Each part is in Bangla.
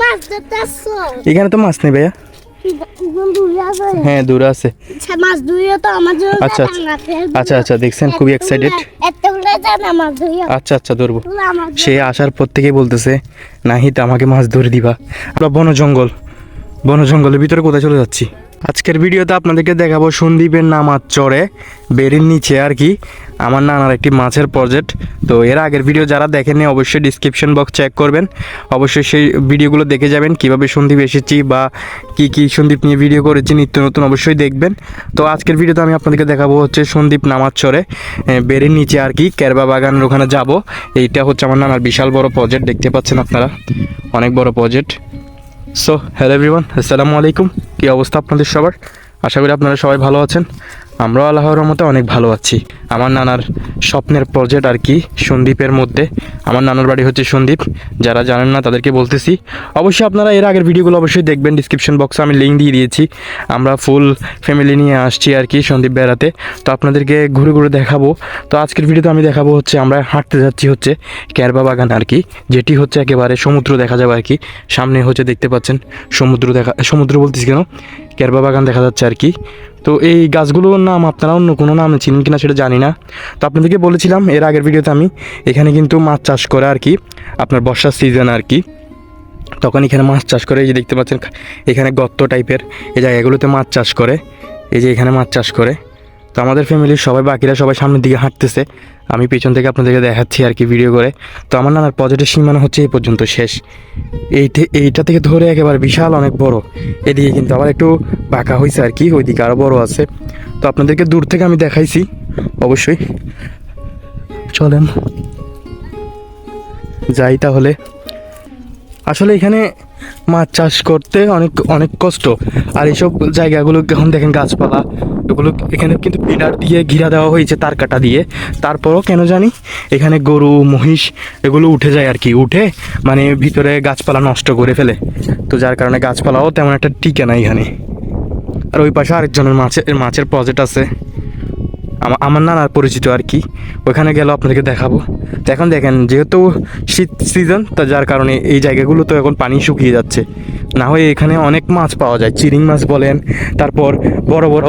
মাছ এখানে তো মাছ নেই ভাইয়া। হ্যাঁ দূরে আছে। আচ্ছা, মাছ ধুইও তো আমার জন্য আচ্ছা, আচ্ছা। আচ্ছা আচ্ছা দেখছেন খুবই এক্সাইটেড মাছ ধুইও? আচ্ছা আচ্ছা ধরবো। সে আসার পর থেকেই বলতেছে নাহিদ আমাকে মাছ ধরে দিবা। আমরা বন জঙ্গল বন জঙ্গলের ভিতরে কোথায় চলে যাচ্ছি? আজকের ভিডিওতে আপনাদেরকে দেখাবো সন্দীপের নামাজ চড়ে বেরির নিচে আর কি। আমার নানার একটি মাছের প্রজেক্ট তো এর আগের ভিডিও যারা দেখেননি, অবশ্যই ডিসক্রিপশন বক্স চেক করবেন। অবশ্যই সেই ভিডিওগুলো দেখে যাবেন, কীভাবে সন্দীপ এসেছি বা কি কি সন্দীপ নিয়ে ভিডিও করেছি, নিত্য নতুন অবশ্যই দেখবেন। তো আজকের ভিডিওতে আমি আপনাদেরকে দেখাবো হচ্ছে সন্দীপ নামাজ চড়ে বেরির নিচে আর কি, কেরবা বাগানের ওখানে যাব। এইটা হচ্ছে আমার নানার বিশাল বড় প্রজেক্ট দেখতে পাচ্ছেন আপনারা? অনেক বড় প্রজেক্ট সো হ্যালো এভরিওয়ান আসসালামু আলাইকুম কী অবস্থা আপনাদের সবার? আশা করি আপনারা সবাই ভালো আছেন। আমরাও আল্লাহর রহমতে অনেক ভালো আছি। আমার নানার স্বপ্নের প্রজেক্ট আর কি সন্দীপের মধ্যে। আমার নানার বাড়ি হচ্ছে সন্দীপ। যারা জানেন না তাদেরকে বলতেছি। অবশ্যই আপনারা এর আগের ভিডিওগুলো অবশ্যই দেখবেন। ডিসক্রিপশন বক্সে আমি লিঙ্ক দিয়ে দিয়েছি। আমরা ফুল ফ্যামিলি নিয়ে আসছি আর কি সন্দীপ বেড়াতে। তো আপনাদেরকে ঘুরে ঘুরে দেখাবো। তো আজকের ভিডিওতে আমি দেখাবো হচ্ছে, আমরা হাঁটতে যাচ্ছি হচ্ছে ক্যারবা বাগান আর কি। যেটি হচ্ছে একেবারে সমুদ্র দেখা যাবে আর কি। সামনে হচ্ছে দেখতে পাচ্ছেন, সমুদ্র দেখা, সমুদ্র বলতেছি কেন? ক্যারবা বাগান দেখা যাচ্ছে আর কি। তো এই গাছগুলোর নাম আপনারা অন্য কোনো নামে চিনেন কিনা সেটা জানি না। তো আপনাদেরকে বলেছিলাম, এর আগের ভিডিওতে আমি এখানে কিন্তু মাছ চাষ করে আর কি, আপনার বর্ষার সিজন আর কি। তখন এখানে মাছ চাষ করে, এই যে দেখতে পাচ্ছেন, এখানে গর্ত টাইপের এই জায়গাগুলোতে মাছ চাষ করে, এই যে এখানে মাছ চাষ করে। তো আমাদের ফ্যামিলির সবাই, বাকিরা সবাই সামনের দিকে হাঁটতেছে। আমি পেছন থেকে আপনাদেরকে দেখাচ্ছি আর কি ভিডিও করে। তো আমার নানার পজিটিভ সীমানা হচ্ছে এই পর্যন্ত শেষ। এইটে এইটা থেকে ধরে একেবারে বিশাল অনেক বড়। এদিকে কিন্তু আবার একটু বাঁকা হয়েছে আর কি, ওইদিকে আরও বড় আছে। তো আপনাদেরকে দূর থেকে আমি দেখাইছি, অবশ্যই। চলেন। যাই তাহলে। আসলে এখানে মাছ চাষ করতে অনেক অনেক কষ্ট। আর এইসব জায়গাগুলো এখন দেখেন গাছপালা। এগুলো এখানে কিন্তু পিলার দিয়ে ঘিরা দেওয়া হয়েছে তার কাটা দিয়ে। তারপরও কেন জানি এখানে গরু, মহিষ এগুলো উঠে যায় আর কি। উঠে মানে ভিতরে গাছপালা নষ্ট করে ফেলে। তো যার কারণে গাছপালাও তেমন একটা টিকে না এখানে। আর ওই পাশে আরেকজনের মাছের মাছের প্রজেক্ট আছে। আমা- আমার নানার পরিচিত আর কি। ওইখানে গেলেও আপনাদেরকে দেখাবো। তো এখন দেখেন, যেহেতু শীত সিজন তা যার কারণে এই জায়গাগুলো তো এখন পানি শুকিয়ে যাচ্ছে। না হয়ে এখানে অনেক মাছ পাওয়া যায়, চিংড়ি মাছ বলেন। তারপর বড় বড়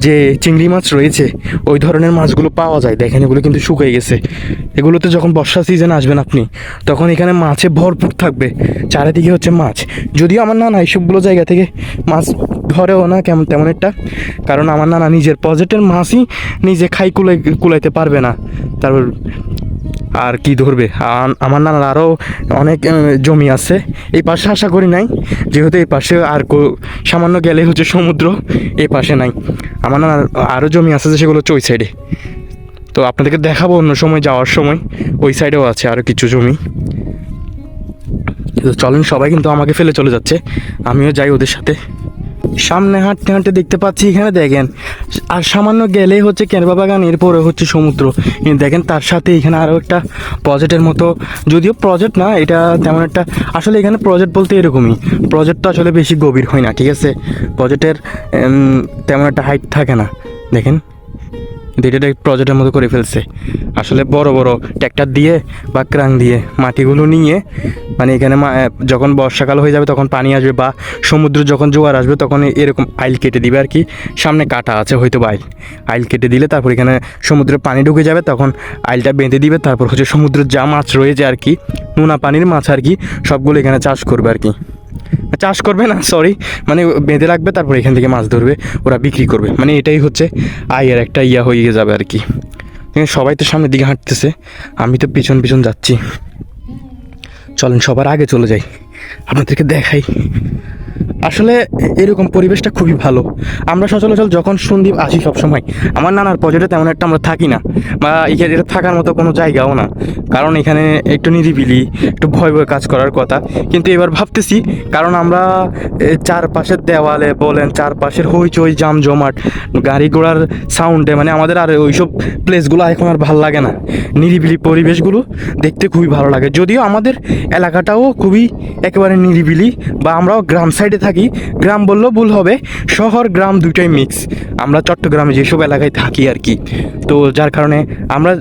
যে চিংড়ি মাছ রয়েছে, ওই ধরনের মাছগুলো পাওয়া যায়। দেখেন এগুলো কিন্তু শুকিয়ে গেছে। এগুলোতে যখন বর্ষা সিজন আসবেন আপনি, তখন এখানে মাছে ভরপুর থাকবে। চারিদিকে হচ্ছে মাছ। যদিও আমার নানা এইসবগুলো জায়গা থেকে মাছ ধরেও না কেমন, তেমন একটা। কারণ আমার নানা নিজের প্রজেক্টের মাছই নিজে খাই কুলাই কুলাইতে পারবে না। তারপর আর কি ধরবে? আম- আমার নানার আরও অনেক জমি আছে। এই পাশে আশা করি নাই, যেহেতু এই পাশে আর সামান্য গেলে হচ্ছে সমুদ্র, এই পাশে নাই। আমার নানার আরও জমি আছে যে সেগুলো হচ্ছে ওই সাইডে তো আপনাদেরকে দেখাবো অন্য সময় যাওয়ার সময়। ওই সাইডেও আছে আরও কিছু জমি। তো চলেন, সবাই কিন্তু আমাকে ফেলে চলে যাচ্ছে। আমিও যাই ওদের সাথে। সামনে হাঁটতে হাঁটতে দেখতে পাচ্ছি এখানে দেখেন, আর সামান্য গেলেই হচ্ছে ক্যানবা বাগান, এরপরে হচ্ছে সমুদ্র। দেখেন, তার সাথে এখানে আরও একটা প্রজেক্টের মতো, যদিও প্রজেক্ট না, এটা তেমন একটা, আসলে এখানে প্রজেক্ট বলতে এরকমই। প্রজেক্ট তো আসলে বেশি গভীর হয় না, ঠিক আছে? প্রজেক্টের তেমন একটা হাইট থাকে না। দেখেন। এটা প্রজেক্টের মতো করে ফেলছে। আসলে বড় বড় ট্র্যাক্টর দিয়ে বা ক্রাং দিয়ে মাটিগুলো নিয়ে মানে এখানে যখন বর্ষাকাল হয়ে যাবে তখন পানি আসবে বা সমুদ্র যখন জোয়ার আসবে তখন এরকম আইল কেটে দিবে আর কি। সামনে কাটা আছে হয়তো বা আইল। আইল কেটে দিলে তারপর এখানে সমুদ্রে পানি ঢুকে যাবে, তখন আইলটা বেঁধে দিবে, তারপর হচ্ছে সমুদ্রের যা মাছ রয়েছে আর কি, নোনা পানির মাছ আর কি, সবগুলো এখানে চাষ করবে আর কি। চাষ করবে না সরি মানে বেঁধে রাখবে, তারপর এখান থেকে মাছ ধরবে, ওরা বিক্রি করবে। মানে এটাই হচ্ছে আয়ের একটা ইয়া হয়ে যাবে আর কি। সবাই তো সামনের দিকে হাঁটতেছে, আমি তো পিছন পিছন যাচ্ছি। চলেন, সবার আগে চলে যাই। আপনাদেরকে দেখাই। আসলে এরকম পরিবেশটা খুবই ভালো। আমরা সচরাচর যখন সন্দীপ আসি সবসময়, আমার নানার পর্যটে তেমন একটা আমরা থাকি না। বা এখানে এটা থাকার মতো কোনো জায়গাও না। কারণ এখানে একটু নিরিবিলি, একটু ভয় ভয় কাজ করার কথা। কিন্তু এবার ভাবতেছি, কারণ আমরা চারপাশের দেওয়ালে বলেন, চারপাশের হইচই জাম জমাট গাড়ি ঘোড়ার সাউন্ডে মানে আমাদের আর ওইসব প্লেসগুলো এখন আর ভালো লাগে না। নিরিবিলি পরিবেশগুলো দেখতে খুবই ভালো লাগে। যদিও আমাদের এলাকাটাও খুবই একেবারে নিরিবিলি, বা আমরাও গ্রাম সাইডে থাকি গ্রাম বললেও ভুল হবে, শহর গ্রাম দুইটাই মিক্স আমরা চট্টগ্রামে যেসব এলাকায় থাকি আর কি, তো যার কারণে আমরা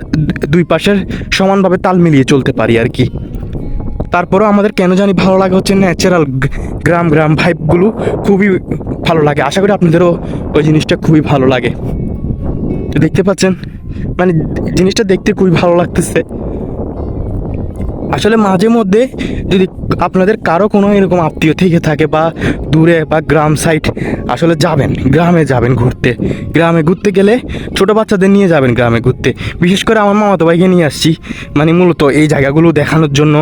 দুই পাশের সমানভাবে তাল মিলিয়ে চলতে পারি আর কি। তারপরেও আমাদের কেন জানি ভালো লাগে হচ্ছে ন্যাচারাল গ্রাম গ্রাম ভাইবগুলো খুবই ভালো লাগে। আশা করি আপনাদেরও ওই জিনিসটা খুবই ভালো লাগে। তো দেখতে পাচ্ছেন মানে জিনিসটা দেখতে খুবই ভালো লাগতেছে। আসলে মাঝে মধ্যে যদি আপনাদের কারও কোনো এরকম আত্মীয় থেকে থাকে বা দূরে বা গ্রাম সাইড আসলে যাবেন, গ্রামে যাবেন ঘুরতে। গ্রামে ঘুরতে গেলে ছোটো বাচ্চাদের নিয়ে যাবেন গ্রামে ঘুরতে। বিশেষ করে আমার মামাতো ভাইকে নিয়ে আসছি। মানে মূলত এই জায়গাগুলো দেখানোর জন্য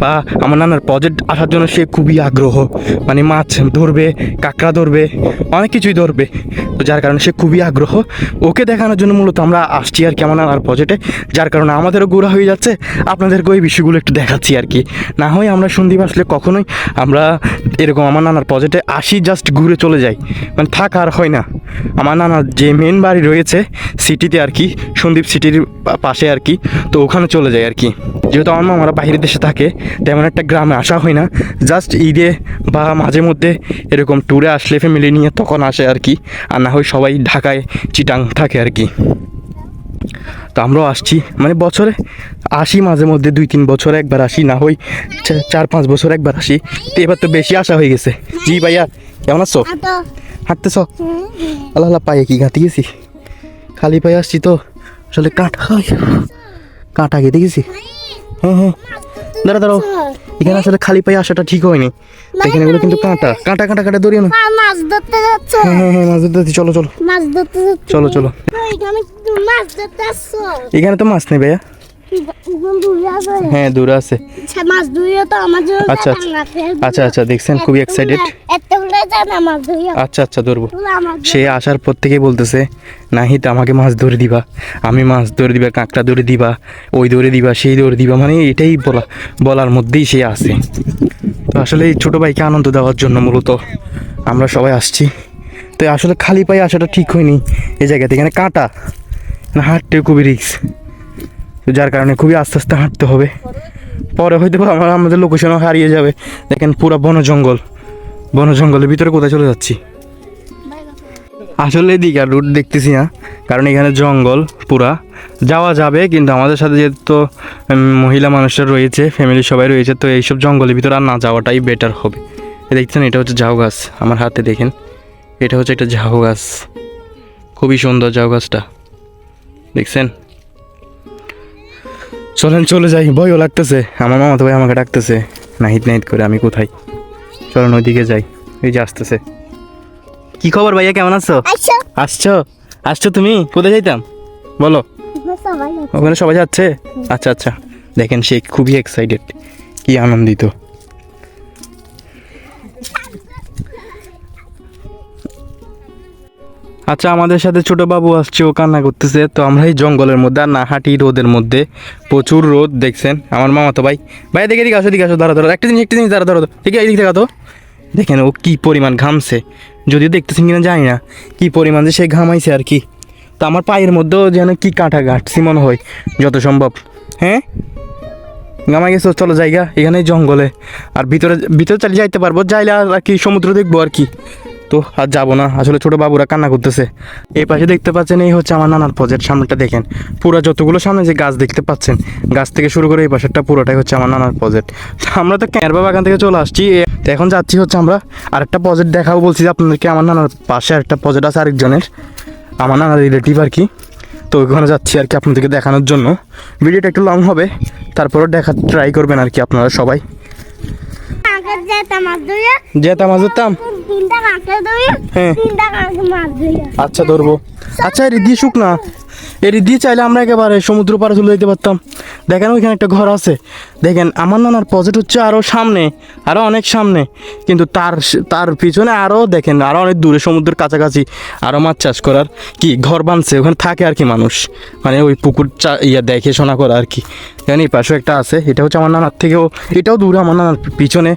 বা আমার নানার প্রজেক্ট আসার জন্য সে খুবই আগ্রহ। মানে মাছ ধরবে, কাঁকড়া ধরবে, অনেক কিছুই ধরবে। তো যার কারণে সে খুবই আগ্রহ। ওকে দেখানোর জন্য মূলত আমরা আসছি আর কি আমার নানার প্রজেক্টে যার কারণে আমাদেরও ঘোরা হয়ে যাচ্ছে। আপনাদেরকে ওই বিষয়গুলো একটু দেখাচ্ছি আর কি। না হয় আমরা সন্দীপ আসলে কখনোই আমরা এরকম আমার নানার প্রজেক্টে আসি জাস্ট ঘুরে চলে যাই। মানে থাকা আর হয় না। আমার নানার যে মেন বাড়ি রয়েছে সিটিতে আর কি সন্দীপ সিটির পাশে আর কি, তো ওখানে চলে যায় আর কি। যেহেতু আমার মামারা বাইরের দেশে থাকে, তেমন একটা গ্রামে আসা হয় না। জাস্ট ঈদে বা মাঝে মধ্যে এরকম ট্যুরে আসলে ফ্যামিলি নিয়ে তখন আসে আর কি। আর না হয় সবাই ঢাকায়, চিটাং থাকে আর কি। তো আমরাও আসছি। মানে বছরে আসি মাঝে মধ্যে দুই তিন বছর একবার আসি না হই চার পাঁচ বছর একবার আসি। তো এবার তো বেশি আসা হয়ে গেছে। জি ভাইয়া কেমন আছো? হাঁটতেছ? আল্লাহ আল্লাহ পায়ে কি গাঁতে গেছি? খালি পায়ে আসছি তো। আসলে কাঁটা কাঁটা গেতে গেছি। হ্যাঁ হ্যাঁ। দাঁড়া দাঁড়াও। এখানে আসলে খালি পায়ে আসাটা ঠিক হয়নি। এখানে এগুলো কিন্তু কাঁটা কাঁটা কাঁটা কাঁটা দড়িয়ে না মাছ ধরতে যাচ্ছ। হ্যাঁ হ্যাঁ হ্যাঁ মাছ ধরতে চলো চলো। মাছ ধরতে চলো চলো। এখানে তো মাছ নেই ভাইয়া। হ্যাঁ দূরে আছে। আচ্ছা, মাছ ধুইও তো আমার জন্য আচ্ছা, আচ্ছা। আচ্ছা আচ্ছা দেখছেন খুবই এক্সাইটেড আচ্ছা আচ্ছা ধরবো। সে আসার পর থেকেই বলতেছে নাহিত আমাকে মাছ ধরে দিবা। আমি মাছ ধরে দিবা কাঁকড়া ধরে দিবা ওই ধরে দিবা সেই ধরে দিবা। মানে এটাই বলা বলার মধ্যেই সে আছে। তো আসলে এই ছোটো ভাইকে আনন্দ দেওয়ার জন্য মূলত আমরা সবাই আসছি। তো আসলে খালি পায়ে আসাটা ঠিক হয়নি এই জায়গাতে। এখানে কাঁটা না হাঁটতে খুবই রিক্স তো যার কারণে খুবই আস্তে আস্তে হাঁটতে হবে। পরে হয়তো আমার আমাদের লোকেশনও হারিয়ে যাবে। দেখেন পুরো বন জঙ্গল। বন জঙ্গলের ভিতরে কোথায় চলে যাচ্ছি? আসলে এদিকে আর রুট দেখতেছি না। কারণ এখানে জঙ্গল পুরা। যাওয়া যাবে কিন্তু আমাদের সাথে যেহেতু তো, মহিলা মানুষরা রয়েছে ফ্যামিলি সবাই রয়েছে তো এইসব জঙ্গলের ভিতরে আর না যাওয়াটাই বেটার হবে। দেখছেন এটা হচ্ছে ঝাউ গাছ। আমার হাতে দেখেন। এটা হচ্ছে একটা ঝাউ গাছ। খুবই সুন্দর ঝাউ গাছটা। দেখছেন? চলেন চলে যাই। ভয়ও লাগতেছে। আমার মামা তো ভাই আমাকে ডাকতেছে। নাহিত নাহিত করে আমি কোথায়? চলেন ওইদিকে যাই। এই যে আসতেছে। কি খবর ভাইয়া কেমন আছো? আসছো? আসছো তুমি? কোথায় যাইতাম? বলো। ওখানে সবাই যাচ্ছে? আচ্ছা আচ্ছা। দেখেন সে খুবই এক্সাইটেড কি আনন্দিত। আচ্ছা আমাদের সাথে ছোট বাবু আসছে, ও কান্না করতেছে। তো আমরা এই জঙ্গলের মধ্যে আর না, হাঁটি রোদের মধ্যে প্রচুর রোদ দেখছেন। আমার মামা তো ভাই। ভাই দেখে দিকে আসো দিকে আসো দাঁড়া ধরো একটা জিনিস একটা জিনিস ধরো ঠিক আছে এদিক থেকে তো। দেখেন ও কী পরিমাণ ঘামছে। যদিও দেখতেছেন কিনা জানি না। কি পরিমাণ যে সে ঘামাইছে আর কি। তো আমার পায়ের মধ্যেও যেন কি কাঁটা ঘাটছি মনে হয়, যত সম্ভব। হ্যাঁ? গামা গেছো, চলো জায়গা এখানে জঙ্গলে। আর ভিতরে ভিতরে চালিয়ে যাইতে পারব, যাইলে আর কি সমুদ্র দেখব আর কি। তো আর যাব না। আসলে ছোট বাবুরা কান্না করতেছে। এই পাশে দেখতে পাচ্ছেন, এই হচ্ছে আমার নানার প্রজেক্ট সামনেটা দেখেন। পুরো যতগুলো সামনে যে গাছ দেখতে পাচ্ছেন, গাছ থেকে শুরু করে এই পাশেরটা পুরোটাই হচ্ছে আমার নানার প্রজেক্ট আমরা তো ক্যারবা বাগান থেকে চলে আসছি তো এখন যাচ্ছি হচ্ছে আমরা আরেকটা প্রজেক্ট দেখাবো বলছি যে আপনাদেরকে। আমার নানার পাশে আরেকটা প্রজেক্ট আছে আরেকজনের। আমার নানার রিলেটিভ আর কি। তো ওখানে যাচ্ছি আর কি আপনাদেরকে দেখানোর জন্য। ভিডিওটা একটু লং হবে তারপরে দেখা ট্রাই করবেন আর কি আপনারা সবাই কাঁকড়া যেটা মাছ ধুইও যেতাম হ্যাঁ। মাছ ধরতাম। আচ্ছা ধরবো। আচ্ছা রিদি শুকনা শুক না। এর দিয়ে চাইলে আমরা একেবারে সমুদ্র পাড়ে চলে যেতে পারতাম। দেখেন ওইখানে একটা ঘর আছে। দেখেন, আমার নানার পজেট হচ্ছে আরও সামনে আরও অনেক সামনে। কিন্তু তার তার পিছনে আরও দেখেন আরও অনেক দূরে সমুদ্রের কাছাকাছি আরও মাছ চাষ করার কি ঘর বানছে। ওখানে থাকে আর কি মানুষ। মানে ওই পুকুর চা, ইয়া দেখে শোনা করা আর কি। এখানে এই পাশেও একটা আছে। এটা হচ্ছে আমার নানার থেকেও, এটাও দূরে আমার নানার পিছনে।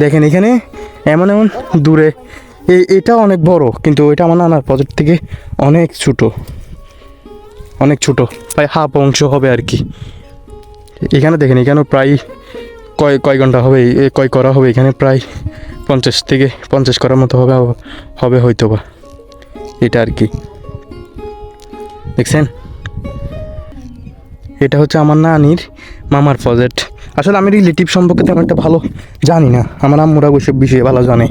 দেখেন, এখানে এমন এমন দূরে। এটা অনেক বড়, কিন্তু এটা আমার নানার প্রজেক্ট থেকে অনেক ছোট। অনেক ছোট, প্রায় হাফ অংশ হবে আর কি। এখানে দেখেন এখানে প্রায় কয় কয় ঘণ্টা হবে কয় করা হবে, এখানে প্রায় পঞ্চাশ থেকে পঞ্চাশ করার মতো হবে হবে হয়তো বা এটা আর কি। দেখছেন? এটা হচ্ছে আমার নানির মামার প্রজেক্ট আসলে আমি রিলেটিভ সম্পর্কে তেমন একটা ভালো জানি না। আমার আম্মুরা ওইসব বিষয়ে ভালো জানে।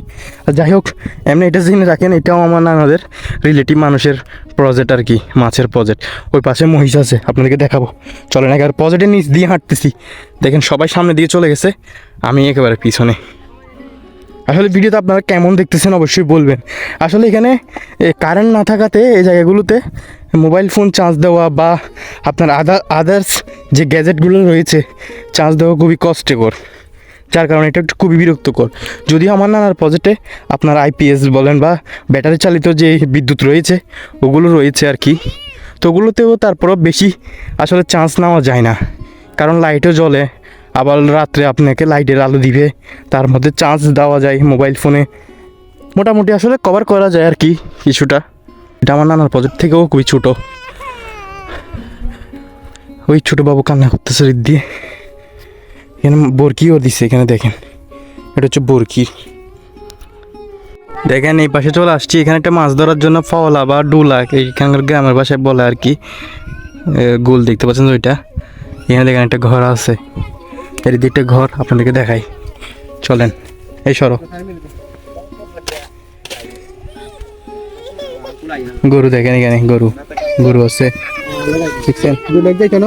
আর যাই হোক, এমনি এটা জেনে রাখেন, এটাও আমার নানাদের রিলেটিভ মানুষের প্রজেক্ট আর কি, মাছের প্রজেক্ট ওই পাশে মহিষ আছে, আপনাদেরকে দেখাবো। চলেন একেবারে প্রজেক্টের নিচ দিয়ে হাঁটতেছি। দেখেন সবাই সামনে দিয়ে চলে গেছে, আমি একেবারে পিছনে। আসলে ভিডিওতে আপনারা কেমন দেখতেছেন অবশ্যই বলবেন। আসলে এখানে কারেন্ট না থাকাতে এই জায়গাগুলোতে মোবাইল ফোন চার্জ দেওয়া বা আপনার আদার আদার্স যে গ্যাজেটগুলো রয়েছে, চার্জ দেওয়া খুবই কষ্টকর। যার কারণে এটা একটু খুবই বিরক্তকর। যদিও আমার নানার প্রজেক্টে আপনার আইপিএস বলেন বা ব্যাটারি চালিত যে বিদ্যুৎ রয়েছে, ওগুলো রয়েছে আর কি। তো ওগুলোতেও তারপরও বেশি আসলে চান্স নেওয়া যায় না। কারণ লাইটও জ্বলে, আবার রাত্রে আপনাকে লাইটের আলো দিবে, তার মধ্যে চার্জ দেওয়া যায় মোবাইল ফোনে মোটামুটি আসলে কভার করা যায় আর কি, কিছুটা। এটা আমার নানার প্রজেক্ট থেকেও খুবই ছোটো। ওই ছোটো বাবু কান্না করতেছে রিদ দিয়ে। এখানে বরকিও দিছে, এখানে দেখেন। এটা হচ্ছে বরকি দেখেন এই পাশে চলে আসছি, এখানে একটা মাছ ধরার জন্য ফওলা বা ডুলা এইখানকার গ্রামের ভাষায় বলে আর কি। গোল দেখতে পাচ্ছেন ওইটা। এখানে দেখেন একটা ঘর আছে। এর দিকটা ঘর আপনাদেরকে দেখাই। চলেন, এই সরো। গরু দেখেন এখানে, গরু। গরু আছে। দেখছেন কেন?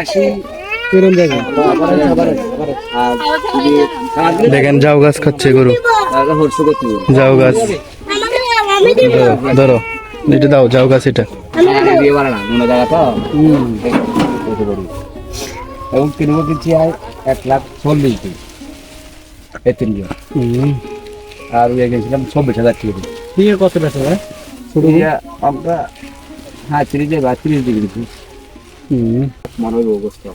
আসি দেখেন জাউ গাছ খাচ্ছে গরু। হর্ষ করতে জাউ গাছ। ধরো ধরো এটা দাও জাউ গাছ এটা। দিয়ে পারে না জায়গা তো এবং কিনবো কিনছি আর এক লাখ চল্লিশ দিন। এই তিন জন আর ওই গেছিলাম চব্বিশ হাজার টাকা। আছে কত বেচা আমরা হ্যাঁ তিরিশ বা তিরিশ দিকে মনে হইব অবস্থা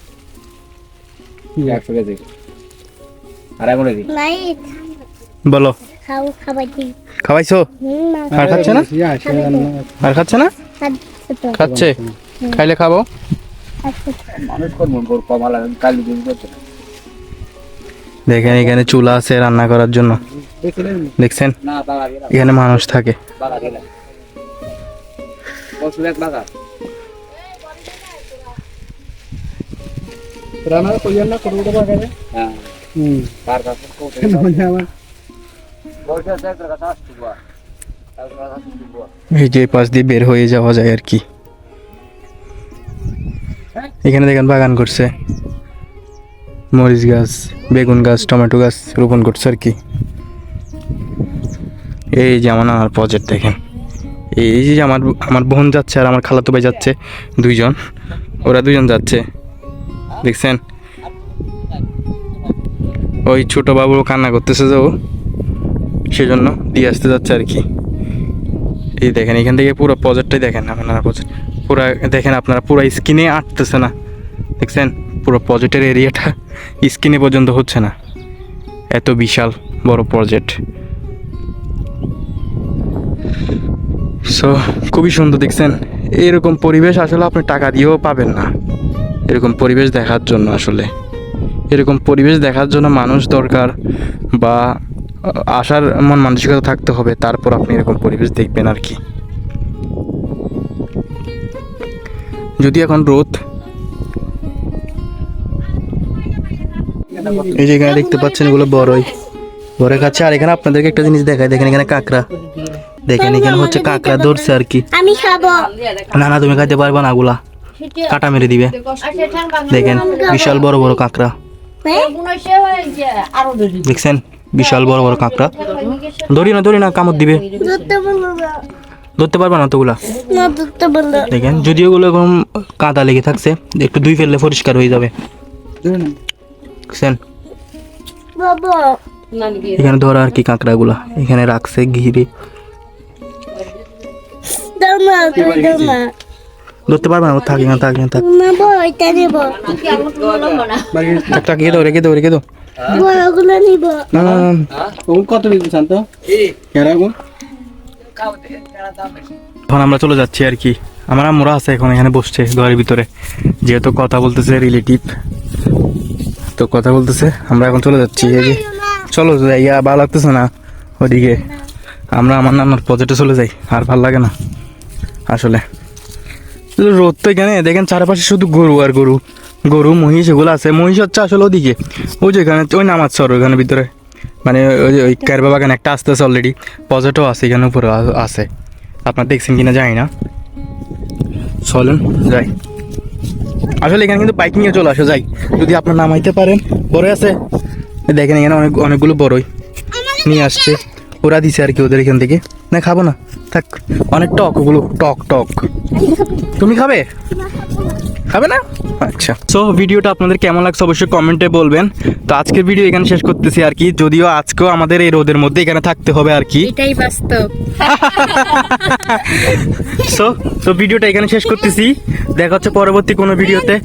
একশো কেজি আর এখন বলো। খাওয়াইছো? আর খাচ্ছে না? আর খাচ্ছে না? খাচ্ছে খাইলে খাব। মন দেখেন এখানে চুলা আছে রান্না করার জন্য। দেখছেন? এখানে মানুষ থাকে। এক বাগা রান্না কইয়ার না করব তো বাগানে হ্যাঁ। হুম। কার কাছে কোটে আমার আসছে বুয়া তারপর কথা আসছে বুয়া এই যে পাশ দিয়ে বের হয়ে যাওয়া যায় আর কি। এখানে দেখেন বাগান করছে। মরিচ গাছ বেগুন গাছ টমেটো গাছ রোপণ করছে আর কি। এই যে আমার প্রজেক্ট দেখেন। এই যে আমার আমার বোন যাচ্ছে আর আমার খালাতো ভাই যাচ্ছে, দুইজন। ওরা দুজন যাচ্ছে। দেখছেন? ওই ছোট বাবু কান্না করতেছে যে ও। সেজন্য দিয়ে আসতে যাচ্ছে আর কি। এই দেখেন, এখান থেকে পুরো প্রজেক্টটাই দেখেন আপনারা প্রজেক্ট পুরো দেখেন আপনারা, পুরো স্ক্রিনে আটতেছে না। দেখছেন? পুরো প্রজেক্টের এরিয়াটা স্ক্রিনে পর্যন্ত হচ্ছে না। এত বিশাল বড় প্রজেক্ট সো খুবই সুন্দর দেখছেন। এরকম পরিবেশ আসলে আপনি টাকা দিয়েও পাবেন না। এরকম পরিবেশ দেখার জন্য আসলে। এরকম পরিবেশ দেখার জন্য মানুষ দরকার বা আসার মন মানসিকতা থাকতে হবে, তারপর আপনি এরকম পরিবেশ দেখবেন আর কি। যদি এখন রোদ, এই যে এখানে দেখতে পাচ্ছেন এগুলো বড়ই বড় খাচ্ছে আর এখানে আপনাদেরকে একটা জিনিস দেখায় দেখেন এখানে কাঁকড়া। দেখেন এখানে হচ্ছে কাঁকড়া ধরছে আর কি। আমি খাব। না না তুমি খাইতে পারবে না ওগুলা কাটা মেরে দিবে। দেখেন বিশাল বড় বড় কাঁকড়া। হ্যাঁ? দেখছেন? বিশাল বড় বড় কাঁকড়া। ধরি না ধরি না কামড় দিবে। ধরতে পারবে না। তোগুলা না দেখেন যদি ওগুলো এরকম কাদা লেগে থাকছে একটু দুই ফেললে পরিষ্কার হয়ে যাবে। দেখছেন? এখানে ধরা আর কি কাঁকড়াগুলা। এখানে রাখছে ঘিরে। ধরতে পারবে না ও থাক এখানে থাক এখানে থাক নেব এটা নেব একটা রেখে দাও রেখে দাও রেখে দাও না না, না, কত বিক্রি শান্ত এখন আমরা চলে যাচ্ছি আর কি আমার আম্মুরা আছে এখন এখানে বসছে ঘরের ভিতরে যেহেতু কথা বলতেছে রিলেটিভ তো কথা বলতেছে আমরা এখন চলে যাচ্ছি এই যে চলো আর ভালো লাগতেছে না ওদিকে আমরা আমার নানার প্রজেক্টে চলে যাই আর ভালো লাগে না আসলে। রোদ তো এখানে দেখেন চারপাশে শুধু গরু আর গরু। গরু মহিষ এগুলো আছে। মহিষ হচ্ছে আসলে ওদিকে। ওই যে এখানে ওই নামাজ সর ওইখানে ভিতরে। মানে ওই ওই কারবা বাগান একটা আসতেছে অলরেডি পজেটও আছে এখানে উপরে আছে। আপনার দেখছেন কিনা জানি না। চলেন যাই। আসলে এখানে কিন্তু বাইক নিয়ে চলে আসো যাই। যদি আপনার নামাইতে পারেন বড় আছে। দেখেন এখানে অনেক অনেকগুলো বড়ই নিয়ে আসছে। ওরা দিছে আর কি ওদের এখান থেকে। না খাব না। থাক অনেক টক ওগুলো টক টক। তুমি খাবে? খাবে না? আচ্ছা। সো ভিডিওটা আপনাদের কেমন লাগছে অবশ্যই কমেন্টে বলবেন। তো আজকের ভিডিও এখানে শেষ করতেছি আর কি। যদিও আজকেও আমাদের এই রোদের মধ্যে এখানে থাকতে হবে আর কি। এটাই বাস্তব। সো তো ভিডিওটা এখানে শেষ করতেছি। দেখা হচ্ছে পরবর্তী কোনো ভিডিওতে।